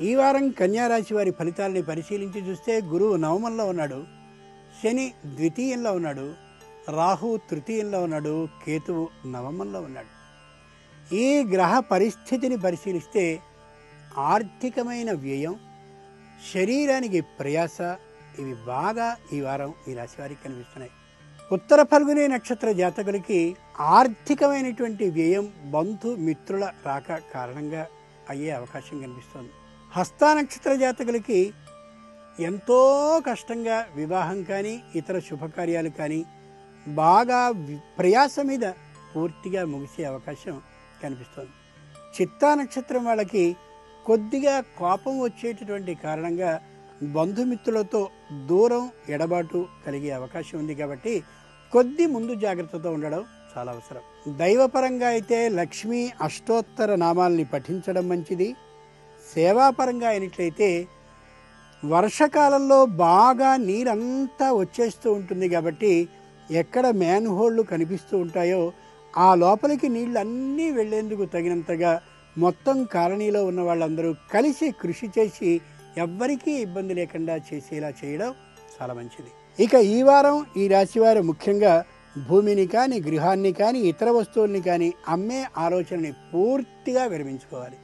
ఈ వారం కన్యారాశి వారి ఫలితాలని పరిశీలించి చూస్తే గురువు నవమంలో ఉన్నాడు. శని ద్వితీయంలో ఉన్నాడు. రాహు తృతీయంలో ఉన్నాడు. కేతువు నవమంలో ఉన్నాడు. ఈ గ్రహ పరిస్థితిని పరిశీలిస్తే ఆర్థికమైన వ్యయం శరీరానికి ప్రయాస ఇవి బాగా ఈ వారం ఈ రాశి వారికి కనిపిస్తున్నాయి. ఉత్తర ఫల్గుని నక్షత్ర జాతకులకి ఆర్థికమైనటువంటి వ్యయం బంధు మిత్రుల రాక కారణంగా అయ్యే అవకాశం కనిపిస్తోంది. హస్తానక్షత్ర జాతకులకి ఎంతో కష్టంగా వివాహం కానీ ఇతర శుభకార్యాలు కానీ బాగా ప్రయాస మీద పూర్తిగా ముగిసే అవకాశం కనిపిస్తుంది. చిత్తా నక్షత్రం వాళ్ళకి కొద్దిగా కోపం వచ్చేటటువంటి కారణంగా బంధుమిత్రులతో దూరం ఎడబాటు కలిగే అవకాశం ఉంది కాబట్టి కొద్ది ముందు జాగ్రత్తతో ఉండడం చాలా అవసరం. దైవపరంగా అయితే లక్ష్మీ అష్టోత్తర నామాల్ని పఠించడం మంచిది. సేవాపరంగా అయినట్లయితే వర్షకాలంలో బాగా నీరంతా వచ్చేస్తూ ఉంటుంది కాబట్టి ఎక్కడ మ్యాన్ హోళ్ళు కనిపిస్తూ ఉంటాయో ఆ లోపలికి నీళ్ళు అన్నీ వెళ్ళేందుకు తగినంతగా మొత్తం కాలనీలో ఉన్న వాళ్ళందరూ కలిసి కృషి చేసి ఎవ్వరికీ ఇబ్బంది లేకుండా చేసేలా చేయడం చాలా మంచిది. ఇక ఈ వారం ఈ రాశివారు ముఖ్యంగా భూమిని కానీ గృహాన్ని కానీ ఇతర వస్తువుల్ని కానీ అమ్మే ఆలోచనని పూర్తిగా విరమించుకోవాలి.